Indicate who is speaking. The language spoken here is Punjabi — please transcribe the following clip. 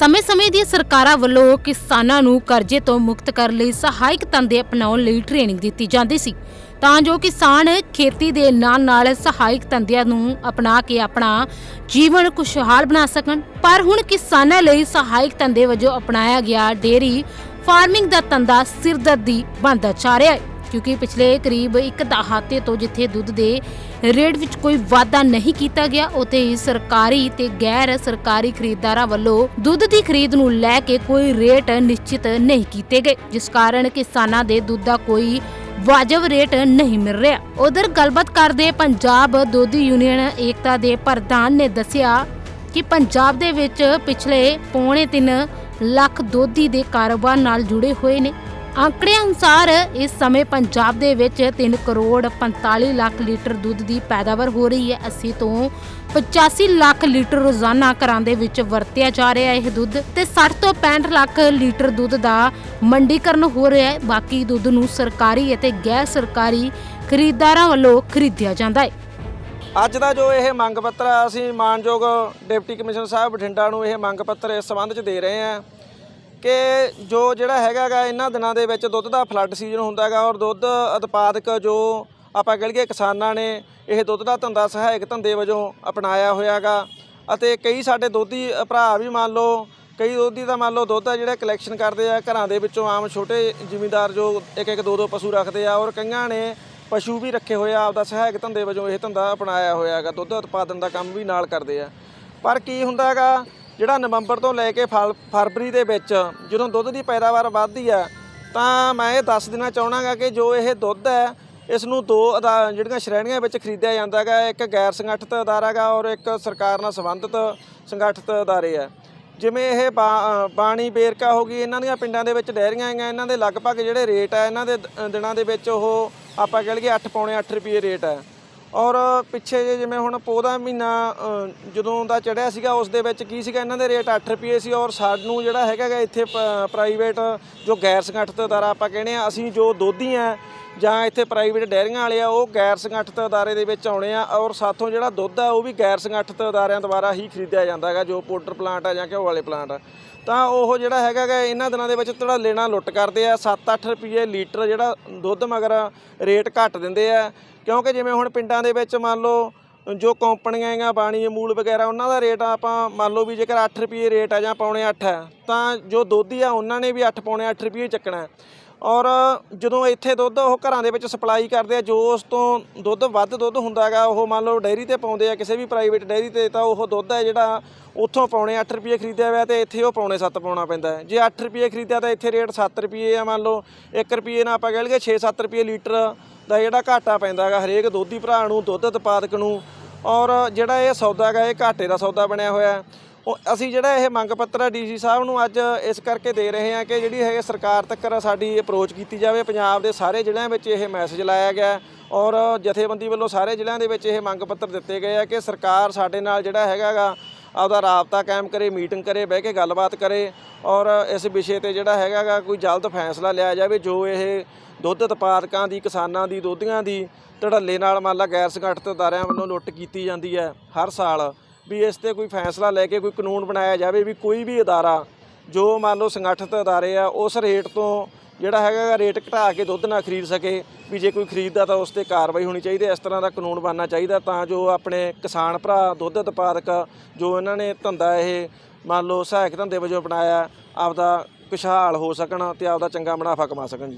Speaker 1: ਸਮੇਂ-ਸਮੇਂ ਦੀਆਂ ਸਰਕਾਰਾਂ ਵੱਲੋਂ ਕਿਸਾਨਾਂ ਨੂੰ ਕਰਜ਼ੇ ਤੋਂ ਮੁਕਤ ਕਰਨ ਲਈ ਸਹਾਇਕ ਧੰਦੇ ਅਪਣਾਉਣ ਲਈ ਟ੍ਰੇਨਿੰਗ ਦਿੱਤੀ ਜਾਂਦੀ ਸੀ। ਤਾਂ ਜੋ ਕਿਸਾਨ ਖੇਤੀ ਦੇ ਨਾਲ-ਨਾਲ ਸਹਾਇਕ ਧੰਦਿਆਂ ਨੂੰ ਅਪਣਾ ਕੇ ਆਪਣਾ ਜੀਵਨ ਖੁਸ਼ਹਾਲ ਬਣਾ ਸਕਣ। ਪਰ ਹੁਣ ਕਿਸਾਨਾਂ ਲਈ ਸਹਾਇਕ ਧੰਦੇ ਵਜੋਂ ਅਪਣਾਇਆ ਗਿਆ ਡੇਰੀ ਫਾਰਮਿੰਗ ਦਾ ਧੰਦਾ ਸਿਰਦਰਦੀ ਬਣਦਾ ਜਾ ਰਿਹਾ ਹੈ। ਕਿਉਂਕਿ ਪਿਛਲੇ ਕਰੀਬ ਇੱਕ ਦਹਾਕੇ ਤੋਂ ਜਿੱਥੇ ਦੁੱਧ ਦੇ ਰੇਟ ਵਿੱਚ ਕੋਈ ਵਾਧਾ ਨਹੀਂ ਕੀਤਾ ਗਿਆ, ਉੱਥੇ ਹੀ ਸਰਕਾਰੀ ਤੇ ਗੈਰ ਸਰਕਾਰੀ ਖਰੀਦਦਾਰਾਂ ਵੱਲੋਂ ਦੁੱਧ ਦੀ ਖਰੀਦ ਨੂੰ ਲੈ ਕੇ ਕੋਈ ਰੇਟ ਨਿਸ਼ਚਿਤ ਨਹੀਂ ਕੀਤੇ ਗਏ, ਜਿਸ ਕਾਰਨ ਕਿਸਾਨਾਂ ਦੇ ਦੁੱਧ ਦਾ ਕੋਈ ਵਾਜਬ ਰੇਟ ਨਹੀਂ ਮਿਲ ਰਿਹਾ। ਉਧਰ ਗੱਲਬਾਤ ਕਰਦੇ ਪੰਜਾਬ ਦੁੱਧ ਯੂਨੀਅਨ ਏਕਤਾ ਦੇ ਪ੍ਰਧਾਨ ਨੇ ਦੱਸਿਆ ਕਿ ਪੰਜਾਬ ਦੇ ਵਿੱਚ ਪਿਛਲੇ ਪੌਣੇ 3 ਲੱਖ ਦੋਧੀ ਦੇ ਕਾਰੋਬਾਰ ਨਾਲ ਜੁੜੇ ਹੋਏ ਨੇ। ਅੰਕੜਿਆਂ ਅਨੁਸਾਰ ਇਸ ਸਮੇਂ ਪੰਜਾਬ ਦੇ ਵਿੱਚ 3 ਕਰੋੜ 45 ਲੱਖ ਲੀਟਰ ਦੁੱਧ ਦੀ ਪੈਦਾਵਾਰ ਹੋ ਰਹੀ ਹੈ। 80 ਤੋਂ 85 ਲੱਖ ਲੀਟਰ ਰੋਜ਼ਾਨਾ ਘਰਾਂ ਦੇ ਵਿੱਚ ਵਰਤਿਆ ਜਾ ਰਿਹਾ ਇਹ ਦੁੱਧ ਤੇ 60 ਤੋਂ 65 ਲੱਖ ਲੀਟਰ ਦੁੱਧ ਦਾ ਮੰਡੀਕਰਨ ਹੋ ਰਿਹਾ ਹੈ। ਬਾਕੀ ਦੁੱਧ ਨੂੰ ਸਰਕਾਰੀ ਅਤੇ ਗੈਰ ਸਰਕਾਰੀ ਖਰੀਦਦਾਰਾਂ ਵੱਲੋਂ ਖਰੀਦਿਆ ਜਾਂਦਾ ਹੈ।
Speaker 2: ਅੱਜ ਦਾ ਜੋ ਇਹ ਮੰਗ ਪੱਤਰ ਆ, ਅਸੀਂ ਮਾਨਯੋਗ ਡਿਪਟੀ ਕਮਿਸ਼ਨਰ ਸਾਹਿਬ ਬਠਿੰਡਾ ਨੂੰ ਇਹ ਮੰਗ ਪੱਤਰ ਇਸ ਸੰਬੰਧ 'ਚ ਦੇ ਰਹੇ ਹਾਂ। ਕਿ ਜੋ ਜਿਹੜਾ ਹੈਗਾਗਾ ਇਹਨਾਂ ਦਿਨਾਂ ਦੇ ਵਿੱਚ ਦੁੱਧ ਦਾ ਫਲੱਡ ਸੀਜ਼ਨ ਹੁੰਦਾਗਾ ਔਰ ਦੁੱਧ ਉਤਪਾਦਕ ਜੋ ਆਪਾਂ ਕਹਿ ਲਈਏ ਕਿਸਾਨਾਂ ਨੇ ਇਹ ਦੁੱਧ ਦਾ ਧੰਦਾ ਸਹਾਇਕ ਧੰਦੇ ਵਜੋਂ ਅਪਣਾਇਆ ਹੋਇਆਗਾ ਅਤੇ ਕਈ ਸਾਡੇ ਦੋਧੀ ਭਰਾ ਵੀ ਮੰਨ ਲਓ, ਕਈ ਦੋਧੀ ਦਾ ਮੰਨ ਲਓ ਦੁੱਧ ਆ ਜਿਹੜਾ ਕਲੈਕਸ਼ਨ ਕਰਦੇ ਆ, ਘਰਾਂ ਦੇ ਵਿੱਚੋਂ ਆਮ ਛੋਟੇ ਜ਼ਿਮੀਂਦਾਰ ਜੋ ਇੱਕ ਇੱਕ ਦੋ ਦੋ ਪਸ਼ੂ ਰੱਖਦੇ ਆ ਔਰ ਕਈਆਂ ਨੇ ਪਸ਼ੂ ਵੀ ਰੱਖੇ ਹੋਏ ਆ, ਆਪਦਾ ਸਹਾਇਕ ਧੰਦੇ ਵਜੋਂ ਇਹ ਧੰਦਾ ਅਪਣਾਇਆ ਹੋਇਆ ਹੈਗਾ ਦੁੱਧ ਉਤਪਾਦਨ ਦਾ ਕੰਮ ਵੀ ਨਾਲ ਕਰਦੇ ਆ। ਪਰ ਕੀ ਹੁੰਦਾ ਹੈਗਾ ਜਿਹੜਾ ਨਵੰਬਰ ਤੋਂ ਲੈ ਕੇ ਫਲ- ਫਰਵਰੀ ਦੇ ਵਿੱਚ ਜਦੋਂ ਦੁੱਧ ਦੀ ਪੈਦਾਵਾਰ ਵੱਧਦੀ ਆ ਤਾਂ ਮੈਂ ਇਹ ਦੱਸ ਦੇਣਾ ਚਾਹਣਾਗਾ ਕਿ ਜੋ ਇਹ ਦੁੱਧ ਹੈ ਇਸ ਨੂੰ ਦੋ ਅਦਾ, ਜਿਹੜੀਆਂ ਸ਼੍ਰੇਣੀਆਂ ਵਿੱਚ ਖਰੀਦਿਆ ਜਾਂਦਾ ਹੈਗਾ, ਇੱਕ ਗੈਰ ਸੰਗਠਿਤ ਅਦਾਰਾ ਹੈਗਾ ਔਰ ਇੱਕ ਸਰਕਾਰ ਨਾਲ ਸੰਬੰਧਿਤ ਸੰਗਠਿਤ ਅਦਾਰੇ ਆ ਜਿਵੇਂ ਇਹ ਬਾਣੀ ਬੇਰਕਾ ਹੋ ਗਈ, ਇਹਨਾਂ ਦੀਆਂ ਪਿੰਡਾਂ ਦੇ ਵਿੱਚ ਡੈਰੀਆਂ ਹੈਗੀਆਂ, ਇਹਨਾਂ ਦੇ ਲਗਭਗ ਜਿਹੜੇ ਰੇਟ ਆ ਇਹਨਾਂ ਦੇ ਦਿਨਾਂ ਦੇ ਵਿੱਚ ਉਹ ਆਪਾਂ ਕਹਿ ਲਈਏ 8 ਪੌਣੇ 8 ਰੁਪਏ ਰੇਟ ਹੈ। ਔਰ ਪਿੱਛੇ ਜੇ ਜਿਵੇਂ ਹੁਣ ਪੋਹ ਮਹੀਨਾ ਜਦੋਂ ਦਾ ਚੜਿਆ ਸੀਗਾ, ਉਸ ਦੇ ਵਿੱਚ ਕੀ ਸੀਗਾ, ਇਹਨਾਂ ਦੇ ਰੇਟ 8 ਰੁਪਏ ਸੀ ਔਰ ਸਾਨੂੰ ਜਿਹੜਾ ਹੈਗਾ ਗਾ ਇੱਥੇ ਪ੍ਰਾਈਵੇਟ ਜੋ ਗੈਰ ਸੰਗਠਿਤ ਅਦਾਰਾ ਆਪਾਂ ਕਹਿੰਦੇ ਆ ਅਸੀਂ ਜੋ ਦੋਧੀ ਆ ਜਾਂ ਇੱਥੇ ਪ੍ਰਾਈਵੇਟ ਡੈਰੀਆਂ ਵਾਲੇ ਆ, ਉਹ ਗੈਰ ਸੰਗਠਿਤ ਅਦਾਰੇ ਦੇ ਵਿੱਚ ਆਉਣੇ ਆ ਔਰ ਸਾਥੋਂ ਜਿਹੜਾ ਦੁੱਧ ਆ, ਉਹ ਵੀ ਗੈਰ ਸੰਗਠਿਤ ਅਦਾਰਿਆਂ ਦੁਆਰਾ ਹੀ ਖਰੀਦਿਆ ਜਾਂਦਾ ਹੈਗਾ, ਜੋ ਪਾਊਡਰ ਪਲਾਂਟ ਆ ਜਾਂ ਘਿਓ ਵਾਲੇ ਪਲਾਂਟ ਆ। ਤਾਂ ਉਹ ਜਿਹੜਾ ਹੈਗਾ ਗਾ, ਇਹਨਾਂ ਦਿਨਾਂ ਦੇ ਵਿੱਚ ਥੋੜਾ ਲੈਣਾ ਲੁੱਟ ਕਰਦੇ ਆ। 7-8 ਰੁਪਏ ਲੀਟਰ ਜਿਹੜਾ ਦੁੱਧ ਮਗਰ ਰੇਟ ਘੱਟ ਦਿੰਦੇ ਆ। ਕਿਉਂਕਿ ਜਿਵੇਂ ਹੁਣ ਪਿੰਡਾਂ ਦੇ ਵਿੱਚ ਮੰਨ ਲਓ, ਜੋ ਕੰਪਨੀਆਂ ਹੈਗੀਆਂ, ਬਾਣੀ ਅਮੂਲ ਵਗੈਰਾ, ਉਹਨਾਂ ਦਾ ਰੇਟ ਆਪਾਂ ਮੰਨ ਲਓ ਵੀ ਜੇਕਰ 8 ਰੁਪਏ ਰੇਟ ਆ ਜਾਂ ਪੌਣੇ 8 ਹੈ ਤਾਂ ਜੋ ਦੋਧੀ ਆ, ਉਹਨਾਂ ਨੇ ਵੀ 8 ਪੌਣੇ 8 ਰੁਪਏ ਚੱਕਣਾ। ਔਰ ਜਦੋਂ ਇੱਥੇ ਦੁੱਧ ਉਹ ਘਰਾਂ ਦੇ ਵਿੱਚ ਸਪਲਾਈ ਕਰਦੇ ਆ, ਜੋ ਉਸ ਤੋਂ ਦੁੱਧ ਵੱਧ ਦੁੱਧ ਹੁੰਦਾ ਹੈਗਾ, ਉਹ ਮੰਨ ਲਓ ਡੈਰੀ ਤੇ ਪਾਉਂਦੇ ਆ, ਕਿਸੇ ਵੀ ਪ੍ਰਾਈਵੇਟ ਡੈਰੀ ਤੇ, ਤਾਂ ਉਹ ਦੁੱਧ ਹੈ ਜਿਹੜਾ ਉੱਥੋਂ ਪਾਉਣੇ 8 ਰੁਪਏ ਖਰੀਦਿਆ ਹੋਇਆ ਤੇ ਇੱਥੇ ਉਹ ਪਾਉਣੇ 7 ਪਾਉਣਾ ਪੈਂਦਾ ਜੇ 8 ਰੁਪਏ ਖਰੀਦਿਆ ਤਾਂ ਇੱਥੇ ਰੇਟ 7 ਰੁਪਏ ਆ, ਮੰਨ ਲਓ 1 ਰੁਪਏ ਨਾਲ ਆਪਾਂ ਕਹਿ ਲਈਏ 6-7 ਰੁਪਏ ਲੀਟਰ ਦਾ ਜਿਹੜਾ ਘਾਟਾ ਪੈਂਦਾ ਹੈਗਾ, ਹਰੇਕ ਦੁੱਧੀ ਭਰਾ ਨੂੰ, ਦੁੱਧ ਉਤਪਾਦਕ ਨੂੰ। ਔਰ ਜਿਹੜਾ ਇਹ ਸੌਦਾ ਹੈਗਾ, ਇਹ ਘਾਟੇ ਦਾ ਸੌਦਾ ਬਣਿਆ ਹੋਇਆ ਉਹ ਅਸੀਂ ਜਿਹੜਾ ਇਹ ਮੰਗ ਪੱਤਰ ਹੈ ਡੀਸੀ ਸਾਹਿਬ ਨੂੰ ਅੱਜ ਇਸ ਕਰਕੇ ਦੇ ਰਹੇ ਹਾਂ ਕਿ ਜਿਹੜੀ ਹੈ ਸਰਕਾਰ ਤੱਕ ਸਾਡੀ ਅਪਰੋਚ ਕੀਤੀ ਜਾਵੇ। ਪੰਜਾਬ ਦੇ ਸਾਰੇ ਜ਼ਿਲ੍ਹਿਆਂ ਵਿੱਚ ਇਹ ਮੈਸੇਜ ਲਾਇਆ ਗਿਆ ਔਰ ਜਥੇਬੰਦੀ ਵੱਲੋਂ ਸਾਰੇ ਜ਼ਿਲ੍ਹਿਆਂ ਦੇ ਵਿੱਚ ਇਹ ਮੰਗ ਪੱਤਰ ਦਿੱਤੇ ਗਏ ਆ ਕਿ ਸਰਕਾਰ ਸਾਡੇ ਨਾਲ ਜਿਹੜਾ ਹੈਗਾਗਾ ਆਪਦਾ ਰਾਬਤਾ ਕਾਇਮ ਕਰੇ ਮੀਟਿੰਗ ਕਰੇ, ਬਹਿ ਕੇ ਗੱਲਬਾਤ ਕਰੇ ਔਰ ਇਸ ਵਿਸ਼ੇ ਤੇ ਜਿਹੜਾ ਹੈਗਾਗਾ ਕੋਈ ਜਲਦ ਫੈਸਲਾ ਲਿਆ ਜਾਵੇ, ਜੋ ਇਹ ਦੁੱਧ ਉਤਪਾਦਕਾਂ ਦੀ, ਕਿਸਾਨਾਂ ਦੀ, ਦੁੱਧੀਆਂ ਦੀ ਧੜੱਲੇ ਨਾਲ ਮੰਨ ਲਾ ਗੈਰ ਸੰਗਠਿਤ ਅਦਾਰਿਆਂ ਵੱਲੋਂ ਲੁੱਟ ਕੀਤੀ ਜਾਂਦੀ ਹੈ ਹਰ ਸਾਲ। ਵੀ ਇਸ ਤੇ ਕੋਈ ਫੈਸਲਾ ਲੈ ਕੇ ਕੋਈ ਕਾਨੂੰਨ ਬਣਾਇਆ ਜਾਵੇ ਵੀ ਕੋਈ ਵੀ ਅਦਾਰਾ ਜੋ ਮੰਨ ਲਓ ਸੰਗਠਿਤ ਅਦਾਰੇ ਆ, ਉਸ ਰੇਟ ਤੋਂ ਜਿਹੜਾ ਹੈਗਾ ਰੇਟ ਘਟਾ ਕੇ ਦੁੱਧ ਨਾ ਖਰੀਦ ਸਕੇ, ਵੀ ਜੇ ਕੋਈ ਖਰੀਦਦਾ ਤਾਂ ਉਸ ਤੇ ਕਾਰਵਾਈ ਹੋਣੀ ਚਾਹੀਦੀ ਹੈ, ਇਸ ਤਰ੍ਹਾਂ ਦਾ ਕਾਨੂੰਨ ਬਣਨਾ ਚਾਹੀਦਾ ਤਾਂ ਜੋ ਆਪਣੇ ਕਿਸਾਨ ਭਰਾ, ਦੁੱਧ ਉਤਪਾਦਕ ਜੋ ਇਹਨਾਂ ਨੇ ਧੰਦਾ ਇਹ ਮੰਨ ਲਓ ਸਹਾਇਕ ਧੰਦੇ ਵਜੋਂ ਬਣਾਇਆ ਆਪਦਾ ਖੁਸ਼ਹਾਲ ਹੋ ਸਕਣ ਤੇ ਆਪਦਾ ਚੰਗਾ ਮੁਨਾਫਾ ਕਮਾ ਸਕਣ ਜੀ।